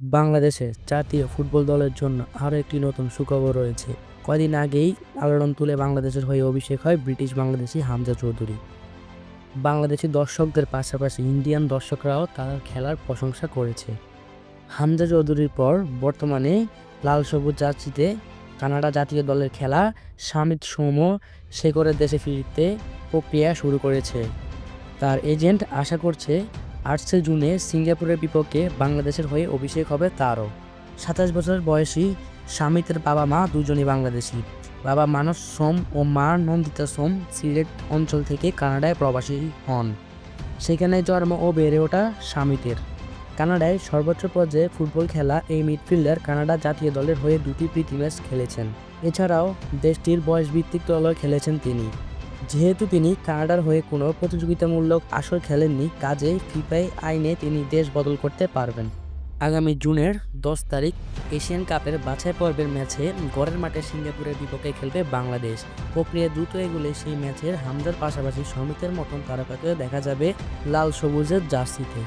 বাংলাদেশে জাতীয় ফুটবল দলের জন্য আরও একটি নতুন সুখবর রয়েছে। কয়দিন আগেই আলোড়ন তুলে বাংলাদেশের হয়ে অভিষেক হয় ব্রিটিশ বাংলাদেশি হামজা চৌধুরী। বাংলাদেশি দর্শকদের পাশাপাশি ইন্ডিয়ান দর্শকরাও তার খেলার প্রশংসা করেছে। হামজা চৌধুরীর পর বর্তমানে লাল সবুজ জার্সিতে কানাডা জাতীয় দলের খেলা সামিত সৌম শেখরের দেশে ফিরতে প্রক্রিয়া শুরু করেছে। তার এজেন্ট আশা করছে আটশে জুনে সিঙ্গাপুরের বিপক্ষে বাংলাদেশের হয়ে অভিষেক হবে তারও। সাতাশ বছর বয়সী স্বামীতের বাবা মা দুজনই বাংলাদেশি। বাবা মানস সোম ও মা নন্দিতা সোম সিলেট অঞ্চল থেকে কানাডায় প্রবাসী হন। সেখানে জন্ম ও বেড়ে ওঠা স্বামীতের কানাডায় সর্বোচ্চ পর্যায়ে ফুটবল খেলা এই মিডফিল্ডার কানাডা জাতীয় দলের হয়ে দুটি প্রীতি ম্যাচ খেলেছেন। এছাড়াও দেশটির বয়সভিত্তিক দলও খেলেছেন তিনি। যেহেতু তিনি কানাডার হয়ে কোনো প্রতিযোগিতামূলক আসর খেলেননি কাজে ফিফাই আইনে তিনি দেশ বদল করতে পারবেন। আগামী জুনের দশ তারিখ এশিয়ান কাপের বাছাই পর্বের ম্যাচে গড়ের মাঠে সিঙ্গাপুরের বিপক্ষে খেলবে বাংলাদেশ। প্রক্রিয়া দ্রুত এগুলে সেই ম্যাচের হামদার পাশাপাশি সমিতের মতন তারকাকেও দেখা যাবে লাল সবুজের জার্সিতে।